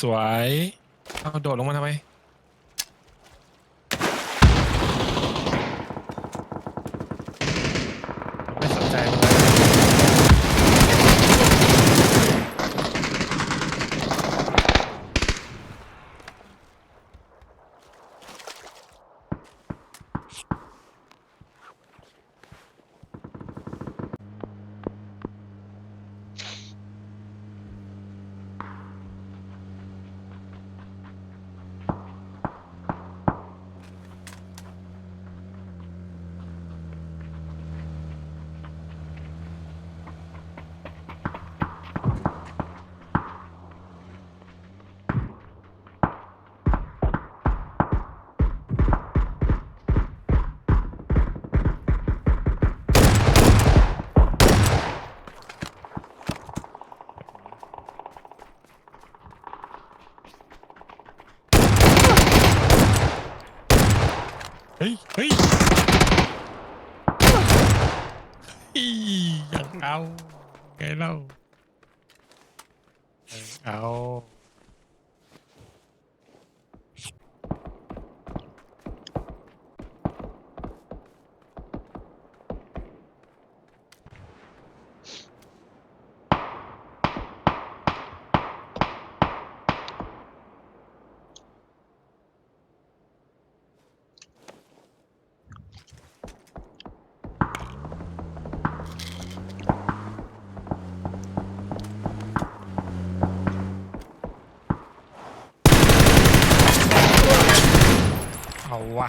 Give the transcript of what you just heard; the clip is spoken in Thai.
สวยๆเอาโดดลงมาทำไม ฮ้ยเฮ้ยอย่างเอาไงเล่าเอา เอาวะ